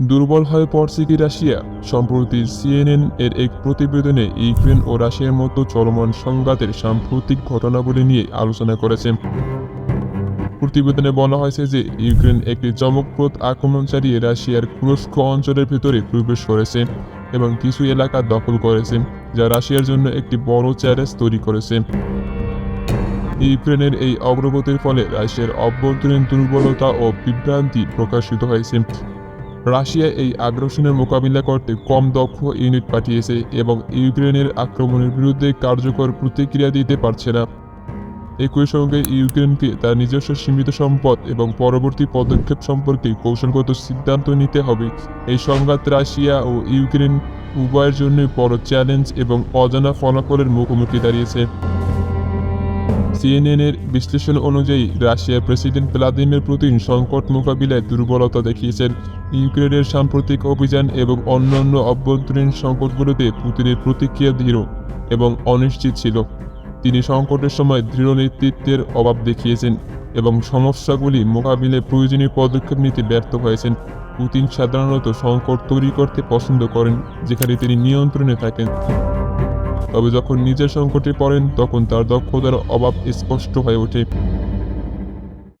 দুর্বল হয়ে পড়ছে কি রাশিয়া? সম্প্রতি সিএনএন এর এক প্রতিবেদনে ইউক্রেন ও রাশিয়ার মতো চলমান সংঘাতের সাম্প্রতিক ঘটনাবলী নিয়ে আলোচনা করেছে। প্রতিবেদনে বলা হয়েছে যে, ইউক্রেন একটি চমকপ্রদ আক্রমণ চালিয়ে রাশিয়ার কুরস্ক অঞ্চলের ভেতরে প্রবেশ করেছে এবং কিছু এলাকা দখল করেছে, যা রাশিয়ার জন্য একটি বড় চ্যালেঞ্জ তৈরি করেছে। ইউক্রেনের এই অগ্রগতির ফলে রাশিয়ার অভ্যন্তরীণ দুর্বলতা ও বিভ্রান্তি প্রকাশিত হয়েছে। রাশিয়া এই আগ্রাসনের মোকাবিলা করতে কম দক্ষ ইউনিট পাঠিয়েছে এবং ইউক্রেনের আক্রমণের বিরুদ্ধে কার্যকর প্রতিক্রিয়া দিতে পারছে না। একই সঙ্গে ইউক্রেনকে তার নিজস্ব সীমিত সম্পদ এবং পরবর্তী পদক্ষেপ সম্পর্কে কৌশলগত সিদ্ধান্ত নিতে হবে। এই সংঘাত রাশিয়া ও ইউক্রেন উভয়ের জন্য বড় চ্যালেঞ্জ এবং অজানা ফলাফলের মুখোমুখি দাঁড়িয়েছে। সিএনএনের বিশ্লেষণ অনুযায়ী, রাশিয়ার প্রেসিডেন্ট ভ্লাদিমির পুতিন সংকট মোকাবিলায় দুর্বলতা দেখিয়েছেন। ইউক্রেনের সাম্প্রতিক অভিযান এবং অন্যান্য অভ্যন্তরীণ সংকটগুলোতে পুতিনের প্রতিক্রিয়া দৃঢ় এবং অনিশ্চিত ছিল। তিনি সংকটের সময় দৃঢ় নেতৃত্বের অভাব দেখিয়েছেন এবং সমস্যাগুলি মোকাবিলায় প্রয়োজনীয় পদক্ষেপ নিতে ব্যর্থ হয়েছেন। পুতিন সাধারণত সংকট তৈরি করতে পছন্দ করেন, যেখানে তিনি নিয়ন্ত্রণে থাকেন। তবে যখন নিজের সংকটে পড়েন তখন তার দক্ষতার অভাব স্পষ্ট হয়ে ওঠে।